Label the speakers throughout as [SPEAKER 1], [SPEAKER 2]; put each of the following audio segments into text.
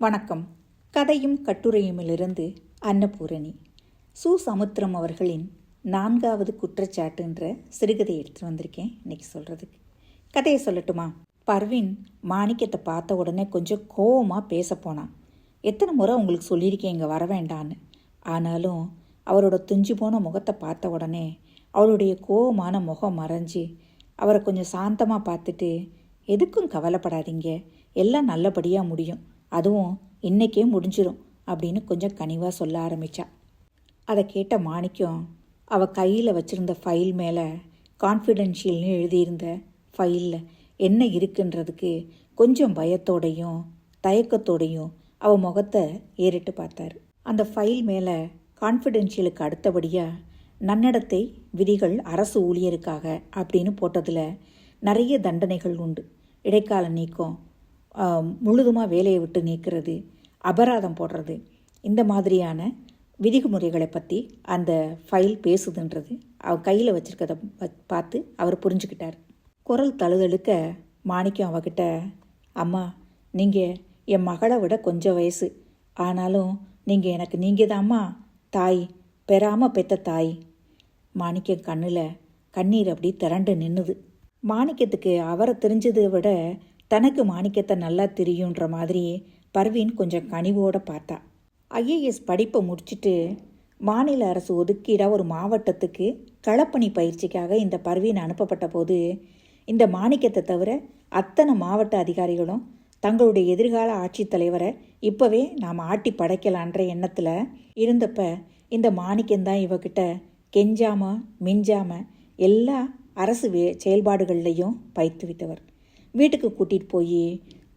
[SPEAKER 1] வணக்கம். கதையும் கட்டுரையுமிலிருந்து அன்னபூரணி. சு சமுத்திரம் அவர்களின் நான்காவது குற்றச்சாட்டுன்ற சிறுகதை எடுத்து வந்திருக்கேன் இன்னைக்கு சொல்கிறதுக்கு கதையை சொல்லட்டுமா? பர்வின் மாணிக்கத்தை பார்த்த உடனே கொஞ்சம் கோவமாக பேச போனான். எத்தனை முறை உங்களுக்கு சொல்லியிருக்கேன் இங்கே வர வேண்டான்னு. ஆனாலும் அவரோட துஞ்சு போன முகத்தை பார்த்த உடனே அவளுடைய கோவமான முகம் மறைஞ்சு அவரை கொஞ்சம் சாந்தமாக பார்த்துட்டு எதுக்கும் கவலைப்படாதீங்க. எல்லாம் நல்லபடியாக முடியும். அதுவும் இன்னைக்கே முடிஞ்சிடும் அப்படின்னு கொஞ்சம் கனிவாக சொல்ல ஆரம்பித்தா அதை கேட்ட மாணிக்கம் அவள் கையில் வச்சிருந்த ஃபைல் மேலே கான்ஃபிடென்ஷியல்னு எழுதியிருந்த ஃபைலில் என்ன இருக்குன்றதுக்கு கொஞ்சம் பயத்தோடையும் தயக்கத்தோடையும் அவள் முகத்தை ஏறிட்டு பார்த்தாரு. அந்த ஃபைல் மேலே கான்ஃபிடென்ஷியலுக்கு அடுத்தபடியாக நன்னடத்தை விதிகள் அரசு ஊழியருக்காக அப்படின்னு போட்டதில் நிறைய தண்டனைகள் உண்டு. இடைக்கால நீக்கம் முழுதுமாக வேலையை விட்டு நீக்கிறது அபராதம் போடுறது இந்த மாதிரியான விதிமுறைகளை பற்றி அந்த ஃபைல் பேசுதுன்றது அவர் கையில் வச்சுருக்கத பார்த்து அவர் புரிஞ்சுக்கிட்டார். குரல் தழுதழுக்க மாணிக்கம் அவகிட்ட அம்மா நீங்கள் என் மகளை விட கொஞ்சம் வயசு. ஆனாலும் நீங்கள் எனக்கு நீங்கள் தாம்மா தாய் பெறாமல் பெத்த தாய். மாணிக்கம் கண்ணில் கண்ணீர் அப்படி திரண்டு நின்னுது. மாணிக்கத்துக்கு அவரை தெரிஞ்சதை விட தனக்கு மாணிக்கத்தை நல்லா தெரியுன்ற மாதிரி பர்வீன் கொஞ்சம் கனிவோடு பார்த்தா. ஐஏஎஸ் படிப்பை முடிச்சுட்டு மாநில அரசு ஒதுக்கீடாக ஒரு மாவட்டத்துக்கு களப்பணி பயிற்சிக்காக இந்த பர்வீன் அனுப்பப்பட்ட போது இந்த மாணிக்கத்தை தவிர அத்தனை மாவட்ட அதிகாரிகளும் தங்களுடைய எதிர்கால ஆட்சித்தலைவரை இப்போவே நாம் ஆட்டி படைக்கலான்ற எண்ணத்தில் இருந்தப்ப இந்த மாணிக்கம்தான் இவகிட்ட கெஞ்சாம மிஞ்சாம எல்லா அரசு வே செயல்பாடுகள்லையும் பயிற்றுவித்தவர் வீட்டுக்கு கூட்டிகிட்டு போய்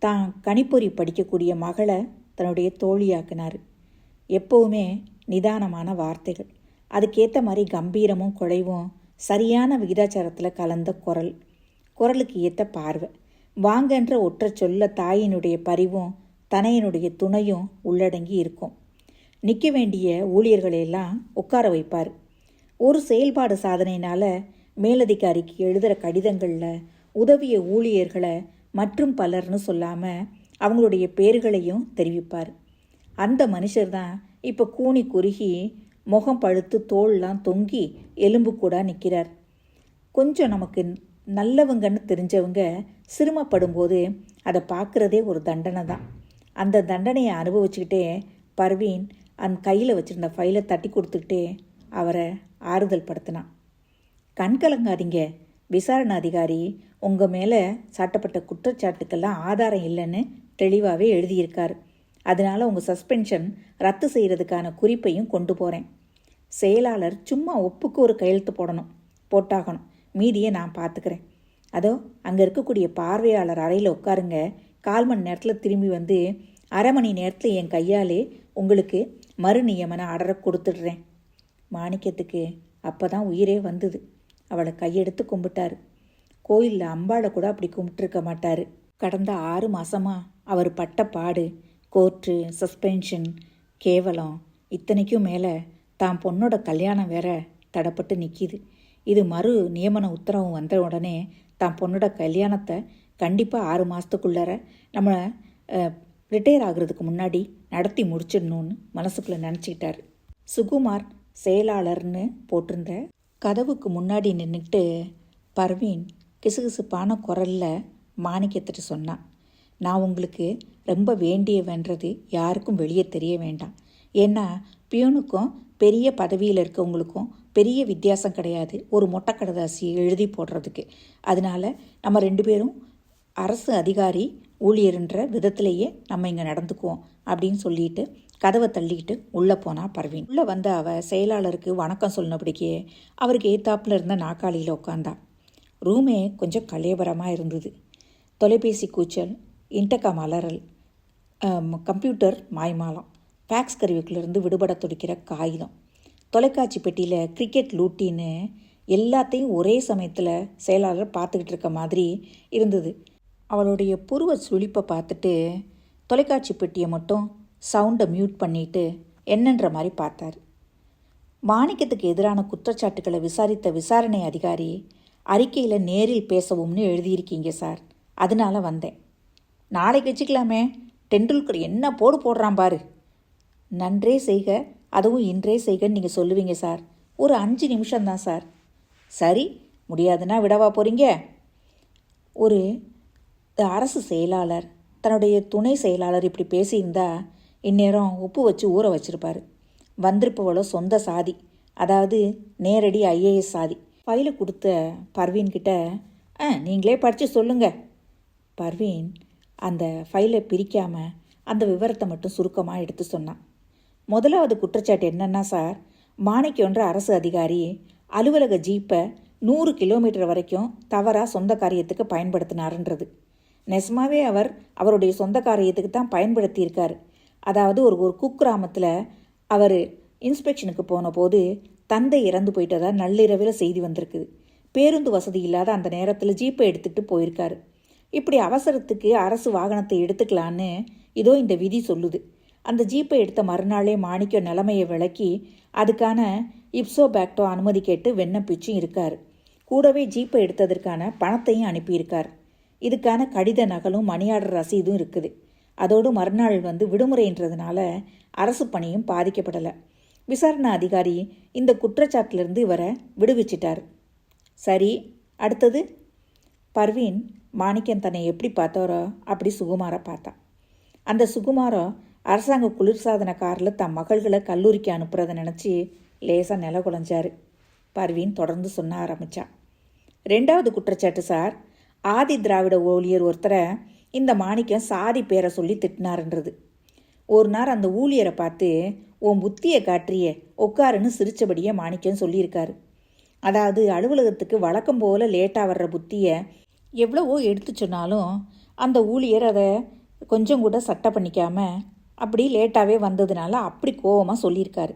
[SPEAKER 1] தான் கணிப்பொறி படிக்கக்கூடிய மகளை தன்னுடைய தோழியாக்குனார். எப்போவுமே நிதானமான வார்த்தைகள். அதுக்கேற்ற மாதிரி கம்பீரமும் குறைவும் சரியான விகிதாச்சாரத்தில் கலந்த குரல். குரலுக்கு ஏற்ற பார்வை. வாங்கன்ற ஒற்ற சொல்ல தாயினுடைய பரிவும் தனையனுடைய துணையும் உள்ளடங்கி இருக்கும். நிற்க வேண்டிய ஊழியர்களையெல்லாம் உட்கார வைப்பார். ஒரு செயல்பாடு சாதனையினால் மேலதிகாரிக்கு எழுதுகிற கடிதங்களில் உதவிய ஊழியர்களை மற்றும் பலர்னு சொல்லாமல் அவங்களுடைய பேர்களையும் தெரிவிப்பார். அந்த மனுஷர் தான் இப்போ கூனி குறுகி முகம் பழுத்து தோல்லாம் தொங்கி எலும்பு கூட நிற்கிறார் கொஞ்சம் நமக்கு நல்லவங்கன்னு தெரிஞ்சவங்க சிரமப்படும் போது அதை பார்க்குறதே ஒரு தண்டனை தான். அந்த தண்டனையை அனுபவிச்சுக்கிட்டே பர்வீன் அந்த கையில் வச்சுருந்த ஃபைலை தட்டி கொடுத்துக்கிட்டே அவரை ஆறுதல் படுத்தினான். கண் கலங்காதீங்க விசாரணை அதிகாரி உங்கள் மேலே சாட்டப்பட்ட குற்றச்சாட்டுக்கெல்லாம் ஆதாரம் இல்லைன்னு தெளிவாகவே எழுதியிருக்கார். அதனால் உங்கள் சஸ்பென்ஷன் ரத்து செய்கிறதுக்கான குறிப்பையும் கொண்டு போகிறேன் செயலாளர் சும்மா ஒப்புக்கு ஒரு கையெழுத்து போடணும். போட்டாகணும். மீதியை நான் பார்த்துக்கிறேன் அதோ அங்கே இருக்கக்கூடிய பார்வையாளர் அறையில் உட்காருங்க. கால் மணி நேரத்தில் திரும்பி வந்து அரை மணி நேரத்தில் என் கையாலே உங்களுக்கு மறு நியமன ஆர்டரை கொடுத்துடுறேன். மாணிக்கத்துக்கு அப்போ தான் உயிரே வந்தது. அவளை கையெடுத்து கும்பிட்டாரு. கோயிலில் அம்பாளை கூட அப்படி கும்பிட்டுருக்க மாட்டார். கடந்த ஆறு மாதமாக அவர் பட்ட பாடு கோர்ட்டு சஸ்பென்ஷன் கேவலம் இத்தனைக்கும் மேலே தான் பொண்ணோட கல்யாணம் வேற தடப்பட்டு நிற்கிது இது மறு நியமன உத்தரவு வந்த உடனே தான் பொண்ணோட கல்யாணத்தை கண்டிப்பாக ஆறு மாதத்துக்குள்ளார நம்ம ரிட்டையர் ஆகிறதுக்கு முன்னாடி நடத்தி முடிச்சிடணும்னு மனசுக்குள்ளே நினச்சிக்கிட்டார். சுகுமார் செயலாளர்னு போட்டிருந்த கதவுக்கு முன்னாடி நின்றுட்டு பர்வீன் கிசுகிசுப்பான குரலில் மாணிக்கத்துட்டு சொன்னான். நான் உங்களுக்கு ரொம்ப வேண்டியவன்றது யாருக்கும் வெளியே தெரிய வேண்டாம். ஏன்னா பியூனுக்கும் பெரிய பதவியில் இருக்கவங்களுக்கும் பெரிய வித்தியாசம் கிடையாது. ஒரு மொட்டை கடதாசி எழுதி போடுறதுக்கு. அதனால நம்ம ரெண்டு பேரும் அரசு அதிகாரி ஊழியர்ன்ற விதத்திலேயே நம்ம இங்கே நடந்துக்குவோம் அப்படின்னு சொல்லிட்டு கதவை தள்ளிக்கிட்டு உள்ளே போனா பர்வீன். உள்ளே வந்த அவ செயலாளருக்கு வணக்கம் சொன்னபடிக்கே அவருக்கு ஏத்தாப்பில் இருந்த நாக்காளியில் உட்காந்தா ரூமே கொஞ்சம் கலையபரமாக இருந்தது. தொலைபேசி கூச்சல் இன்டகம் அலறல் கம்ப்யூட்டர் மாய்மாலம் ஃபேக்ஸ் கருவிக்குள்ளேருந்து விடுபட துடிக்கிற காகிதம் தொலைக்காட்சி பெட்டியில் கிரிக்கெட் லூட்டின்னு எல்லாத்தையும் ஒரே சமயத்தில் செயலாளர் பார்த்துக்கிட்டு இருக்க மாதிரி இருந்தது. அவளுடைய புருவ சுழிப்பை பார்த்துட்டு தொலைக்காட்சி பெட்டியை மட்டும் சவுண்டை மியூட் பண்ணிட்டு என்னன்ற மாதிரி பார்த்தார். மாணிக்கத்துக்கு எதிரான குற்றச்சாட்டுகளை விசாரித்த விசாரணை அதிகாரி அறிக்கையில் நேரில் பேசவும்னு எழுதியிருக்கீங்க சார். அதனால வந்தேன். நாளைக்கு வச்சுக்கலாமே. டெண்டுல்கர் என்ன போடு போடுறான் பாரு. நன்றே செய்க அதுவும் இன்றே செய்கன்னு நீங்கள் சொல்லுவீங்க சார். ஒரு அஞ்சு நிமிஷம்தான் சார். சரி முடியாதுன்னா விடவா போகிறீங்க ஒரு அரசு செயலாளர் தன்னுடைய துணை செயலாளர் இப்படி பேசியிருந்தா இந்நேரம் உப்பு வச்சு ஊற வச்சிருப்பார். வந்திருப்பவளோ சொந்த சாதி அதாவது நேரடி ஐஏஎஸ் சாதி. ஃபைலை கொடுத்த பர்வீன்கிட்ட ஆ நீங்களே படித்து சொல்லுங்க. பர்வீன் அந்த ஃபைலை பிரிக்காமல் அந்த விவரத்தை மட்டும் சுருக்கமாக எடுத்து சொன்னான். முதலாவது குற்றச்சாட்டு என்னென்னா சார் மாணிக்கொன்ற அரசு அதிகாரி அலுவலக ஜீப்பை நூறு கிலோமீட்டர் வரைக்கும் தவறாக சொந்த காரியத்துக்கு பயன்படுத்தினாருன்றது. நெசமாவே அவர் அவருடைய சொந்த காரியத்துக்கு தான் பயன்படுத்தியிருக்கார். அதாவது ஒரு ஒரு குக்கிராமத்தில் அவர் இன்ஸ்பெக்ஷனுக்கு போன போது தந்தை இறந்து போயிட்டதா நள்ளிரவில் செய்தி வந்திருக்குது. பேருந்து வசதி இல்லாத அந்த நேரத்தில் ஜீப்பை எடுத்துகிட்டு போயிருக்காரு. இப்படி அவசரத்துக்கு அரசு வாகனத்தை எடுத்துக்கலான்னு இதோ இந்த விதி சொல்லுது. அந்த ஜீப்பை எடுத்த மறுநாளே மாணிக்க நிலைமையை விளக்கி அதுக்கான இப்சோ பேக்டோ அனுமதி கேட்டு விண்ணப்பிச்சும் இருக்கார். கூடவே ஜீப்பை எடுத்ததற்கான பணத்தையும் அனுப்பியிருக்கார். இதுக்கான கடித நகலும் மணியாடர் ரசீதும் இருக்குது. அதோடு மறுநாள் வந்து விடுமுறைன்றதுனால அரசு பணியும் பாதிக்கப்படலை. விசாரணை அதிகாரி இந்த குற்றச்சாட்டிலிருந்து இவரை விடுவிச்சிட்டார். சரி அடுத்தது? பர்வீன் மாணிக்கன் தன்னை எப்படி பார்த்தாரோ அப்படி சுகுமாரை பார்த்தான். அந்த சுகுமாரம் அரசாங்க குளிர்சாதன காரில் தன் மகள்களை கல்லூரிக்கு அனுப்புறதை நினச்சி லேசாக நில குலைஞ்சார் பர்வீன் தொடர்ந்து சொன்ன ஆரம்பித்தான் ரெண்டாவது குற்றச்சாட்டு சார் ஆதி திராவிட ஊழியர் ஒருத்தரை இந்த மாணிக்கம் சாதி பேரை சொல்லி திட்டினாருன்றது. ஒரு நாள் அந்த ஊழியரை பார்த்து உன் புத்தியை காட்டுறியே உட்காருன்னு சிரித்தபடியே மாணிக்கம் சொல்லியிருக்காரு. அதாவது அலுவலகத்துக்கு வழக்கம் போல் லேட்டாக வர்ற புத்தியை எவ்வளவோ எடுத்து சொன்னாலும் அந்த ஊழியர் அதை கொஞ்சம் கூட சட்டை பண்ணிக்காம அப்படி லேட்டாகவே வந்ததுனால அப்படி கோவமாக சொல்லியிருக்காரு.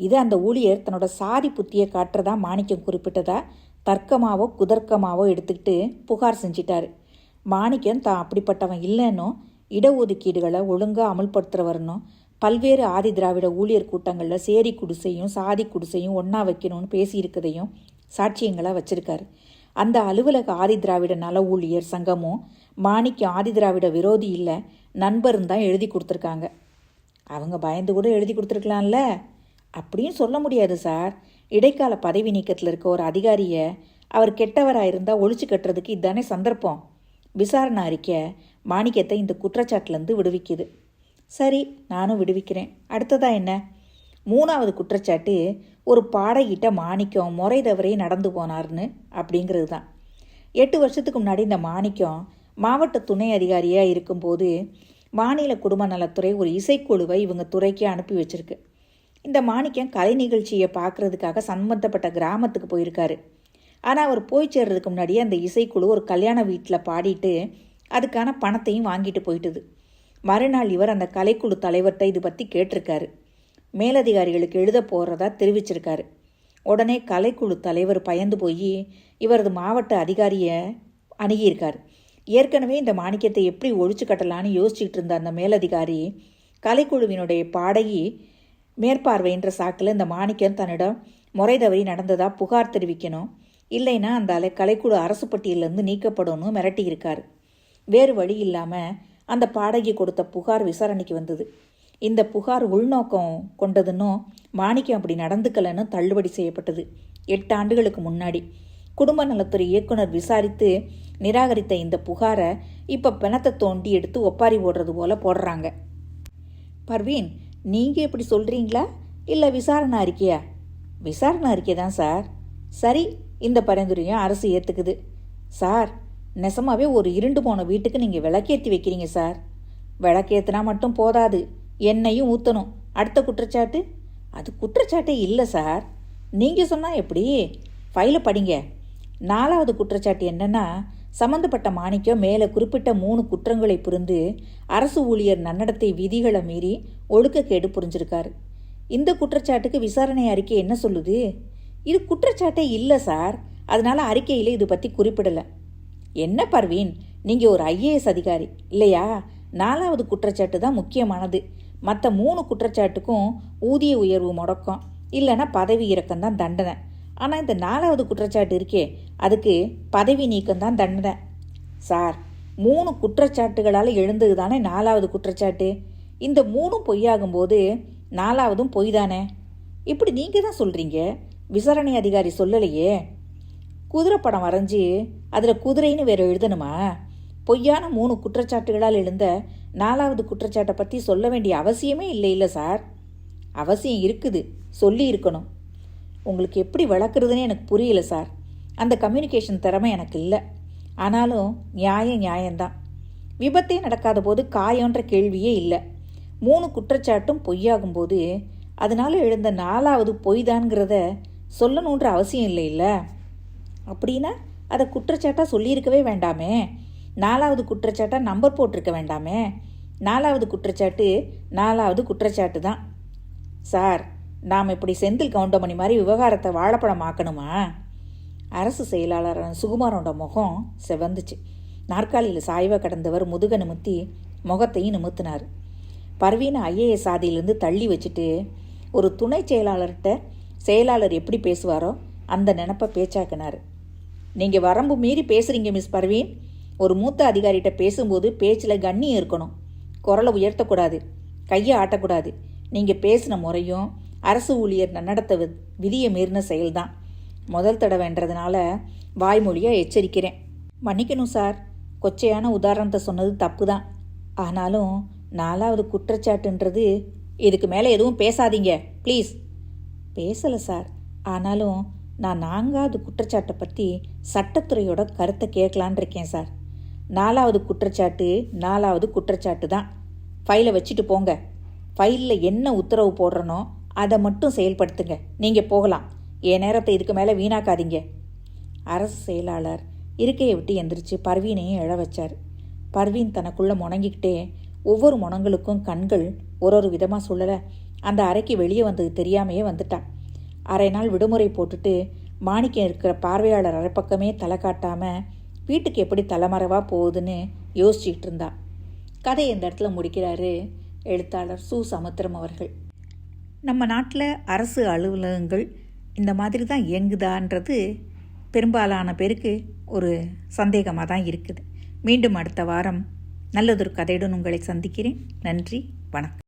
[SPEAKER 1] இது அந்த ஊழியர் தன்னோட சாதி புத்தியை காட்டுறதா மாணிக்கம் குறிப்பிட்டதா தர்க்கமாவோ குதர்க்கமாவோ எடுத்துக்கிட்டு புகார் செஞ்சிட்டாரு. மாணிக்கம் தான் அப்படிப்பட்டவன் இல்லைன்னும் இடஒதுக்கீடுகளை ஒழுங்காக அமல்படுத்துகிற வரணும் பல்வேறு ஆதி திராவிட ஊழியர் கூட்டங்களில் சேரி குடிசையும் சாதி குடிசையும் ஒன்றா வைக்கணும்னு பேசியிருக்கதையும் சாட்சியங்களாக வச்சிருக்காரு. அந்த அலுவலக ஆதி திராவிட நல ஊழியர் சங்கமும் மாணிக்கம் ஆதி திராவிட விரோதி இல்லை நண்பரும் தான் எழுதி கொடுத்துருக்காங்க. அவங்க பயந்து கூட எழுதி கொடுத்துருக்கலாம்ல? அப்படியும் சொல்ல முடியாது சார். இடைக்கால பதவி நீக்கத்தில் இருக்க ஒரு அதிகாரியை அவர் கெட்டவராக இருந்தால் ஒழிச்சு கட்டுறதுக்கு இதுதானே சந்தர்ப்பம். விசாரணை அறிக்கை மாணிக்கத்தை இந்த குற்றச்சாட்டிலேருந்து விடுவிக்குது. சரி நானும் விடுவிக்கிறேன். அடுத்ததா என்ன? மூணாவது குற்றச்சாட்டு ஒரு பாடகிட்ட மாணிக்கம் முறை தவறே நடந்து போனார்னு அப்படிங்கிறது தான் எட்டு வருஷத்துக்கு முன்னாடி இந்த மாணிக்கம் மாவட்ட துணை அதிகாரியாக இருக்கும்போது மாநில குடும்ப நலத்துறை ஒரு இசைக்குழுவை இவங்க துறைக்கு அனுப்பி வச்சிருக்கு. இந்த மாணிக்கம் கலை நிகழ்ச்சியை பார்க்குறதுக்காக சம்மந்தப்பட்ட கிராமத்துக்கு போயிருக்காரு. ஆனால் அவர் போய் சேர்றதுக்கு முன்னாடியே அந்த இசைக்குழு ஒரு கல்யாண வீட்டில் பாடிட்டு அதுக்கான பணத்தையும் வாங்கிட்டு போயிட்டுது. மறுநாள் இவர் அந்த கலைக்குழு தலைவர்கிட்ட இது பற்றி கேட்டிருக்காரு. மேலதிகாரிகளுக்கு எழுத போகிறதா தெரிவிச்சிருக்காரு. உடனே கலைக்குழு தலைவர் பயந்து போய் இவரது மாவட்ட அதிகாரியை அணுகியிருக்கார். ஏற்கனவே இந்த மாணிக்கத்தை எப்படி ஒழிச்சு கட்டலான்னு யோசிச்சுட்டு இருந்த அந்த மேலதிகாரி கலைக்குழுவினுடைய பாடகி மேற்பார்வைன்ற சாக்கில் இந்த மாணிக்கம் தன்னிடம் முறை தவறி நடந்ததாக புகார் தெரிவிக்கணும். இல்லைன்னா அந்த அலை கலைக்குழு அரசு பட்டியலேருந்து நீக்கப்படணும்னு மிரட்டியிருக்காரு வேறு வழி இல்லாமல் அந்த பாடகி கொடுத்த புகார் விசாரணைக்கு வந்தது. இந்த புகார் உள்நோக்கம் கொண்டதுன்னும் மாணிக்கம் அப்படி நடந்துக்கலன்னு தள்ளுபடி செய்யப்பட்டது. எட்டு ஆண்டுகளுக்கு முன்னாடி குடும்ப நலத்துறை இயக்குனர் விசாரித்து நிராகரித்த இந்த புகாரை இப்போ பிணத்தை தோண்டி எடுத்து ஒப்பாரி போடுறது போல போடுறாங்க. பர்வீன் நீங்கள் இப்படி சொல்கிறீங்களா இல்லை விசாரணை அறிக்கையா? விசாரணை அறிக்கை தான் சார். சரி இந்த பரிந்துரையும் அரசு ஏற்றுக்குது சார் நெசமாவே ஒரு இருண்டு போன வீட்டுக்கு நீங்கள் விளக்கேற்றி வைக்கிறீங்க சார். விளக்கேற்றினா மட்டும் போதாது. எண்ணெயும் ஊற்றணும் அடுத்த குற்றச்சாட்டு? அது குற்றச்சாட்டே இல்லை சார். நீங்கள் சொன்னால் எப்படி? ஃபைலை படிங்க. நாலாவது குற்றச்சாட்டு என்னன்னா சம்பந்தப்பட்ட மாணிக்கம் மேலே குறிப்பிட்ட மூணு குற்றங்களை புரிந்து அரசு ஊழியர் நன்னடத்தை விதிகளை மீறி ஒழுக்கக்கேடு புரிஞ்சிருக்காரு. இந்த குற்றச்சாட்டுக்கு விசாரணை அறிக்கை என்ன சொல்லுது? இது குற்றச்சாட்டே இல்லை சார். அதனால அறிக்கையில் இது பற்றி குறிப்பிடலை. என்ன பர்வீன்? நீங்கள் ஒரு ஐஏஎஸ் அதிகாரி இல்லையா? நாலாவது குற்றச்சாட்டு தான் முக்கியமானது. மற்ற மூணு குற்றச்சாட்டுக்கும் ஊதிய உயர்வு முடக்கம் இல்லைன்னா பதவி இறக்கம் தான் தண்டனை. ஆனால் இந்த நாலாவது குற்றச்சாட்டு இருக்கே அதுக்கு பதவி நீக்கம் தான் தண்டனை. சார் மூணு குற்றச்சாட்டுகளால் எழுந்தது தானே நாலாவது குற்றச்சாட்டு? இந்த மூணும் பொய்யாகும்போது நாலாவதும் பொய் தானே இப்படி நீங்கள் தான் சொல்கிறீங்க விசாரணை அதிகாரி சொல்லலையே? குதிரை படம் வரைஞ்சி அதில் குதிரைன்னு வேற எழுதணுமா? பொய்யான மூணு குற்றச்சாட்டுகளால் எழுந்த நாலாவது குற்றச்சாட்டை பற்றி சொல்ல வேண்டிய அவசியமே இல்லை இல்லை சார். அவசியம் இருக்குது சொல்லி இருக்கணும். உங்களுக்கு எப்படி வளர்க்குறதுன்னு எனக்கு புரியல சார். அந்த கம்யூனிகேஷன் திறமை எனக்கு இல்லை. ஆனாலும் நியாயம் நியாயம்தான். விபத்தே நடக்காத போது காயன்ற கேள்வியே இல்லை. மூணு குற்றச்சாட்டும் பொய்யாகும்போது அதனால் எழுந்த நாலாவது பொய் தான்ங்கிறத சொல்லணுன்ற அவசியம் இல்லை இல்லை. அப்படின்னா அதை குற்றச்சாட்டாக சொல்லியிருக்கவே வேண்டாமே. நாலாவது குற்றச்சாட்டாக நம்பர் போட்டிருக்க வேண்டாமே. நாலாவது குற்றச்சாட்டு நாலாவது குற்றச்சாட்டு தான் சார் நாம் இப்படி செந்தில் கவுண்டமணி மாதிரி விவகாரத்தை வாழப்படமாக்கணுமா? அரசு செயலாளர் சுகுமாரோட முகம் செவந்துச்சு. நாற்காலியில் சாய்வாக கடந்தவர் முதுக நிமித்தி முகத்தையும் நிமித்தினார். பர்வீனை ஐஏஎஸ் சாதியிலேருந்து தள்ளி வச்சுட்டு ஒரு துணை செயலாளர்கிட்ட செயலாளர் எப்படி பேசுவாரோ அந்த நினப்பை பேச்சாக்கினார். நீங்கள் வரம்பு மீறி பேசுகிறீங்க மிஸ் பர்வீன். ஒரு மூத்த அதிகாரிகிட்ட பேசும்போது பேச்சில் கண்ணியம் இருக்கணும். குரலை உயர்த்தக்கூடாது. கையை ஆட்டக்கூடாது. நீங்கள் பேசின முறையும் அரசு ஊழியர் நடத்த விதியை மீறின செயல்தான். முதல் தடவைன்றதுனால வாய்மொழியாக எச்சரிக்கிறேன். மன்னிக்கணும் சார். கொச்சையான உதாரணத்தை சொன்னது தப்பு தான் ஆனாலும் நாலாவது குற்றச்சாட்டுன்றது இதுக்கு மேலே எதுவும் பேசாதீங்க. ப்ளீஸ். பேசலை சார். ஆனாலும் நான் நான்காவது குற்றச்சாட்டை பற்றி சட்டத்துறையோட கருத்தை கேட்கலான் இருக்கேன் சார். நாலாவது குற்றச்சாட்டு நாலாவது குற்றச்சாட்டு தான் ஃபைலை வச்சுட்டு போங்க. ஃபைலில் என்ன உத்தரவு போடுறனோ அதை மட்டும் செயல்படுத்துங்க. நீங்கள் போகலாம். என் நேரத்தை இதுக்கு மேலே வீணாக்காதீங்க. அரசு செயலாளர் இருக்கையை விட்டு எந்திரிச்சு பர்வீனையும் எழ வச்சார். பர்வீன் தனக்குள்ளே முணங்கிக்கிட்டே ஒவ்வொரு முனங்களுக்கும் கண்கள் ஒரு ஒரு விதமாக சொல்லலை. அந்த அறைக்கு வெளியே வந்தது தெரியாமையே வந்துட்டான். அரை நாள் விடுமுறை போட்டுட்டு மாணிக்கம் இருக்கிற பார்வையாளர் அரை பக்கமே தலை காட்டாமல் வீட்டுக்கு எப்படி தலைமறைவாக போகுதுன்னு யோசிச்சுக்கிட்டு இருந்தான். கதை இந்த இடத்துல முடிக்கிறாரு எழுத்தாளர் சு சமுத்திரம் அவர்கள். நம்ம நாட்டில் அரசு அலுவலகங்கள் இந்த மாதிரி தான் இயங்குதான்றது பெரும்பாலான பேருக்கு ஒரு சந்தேகமாக தான் இருக்குது. மீண்டும் அடுத்த வாரம் நல்லதொரு கதையுடன் உங்களை சந்திக்கிறேன். நன்றி வணக்கம்.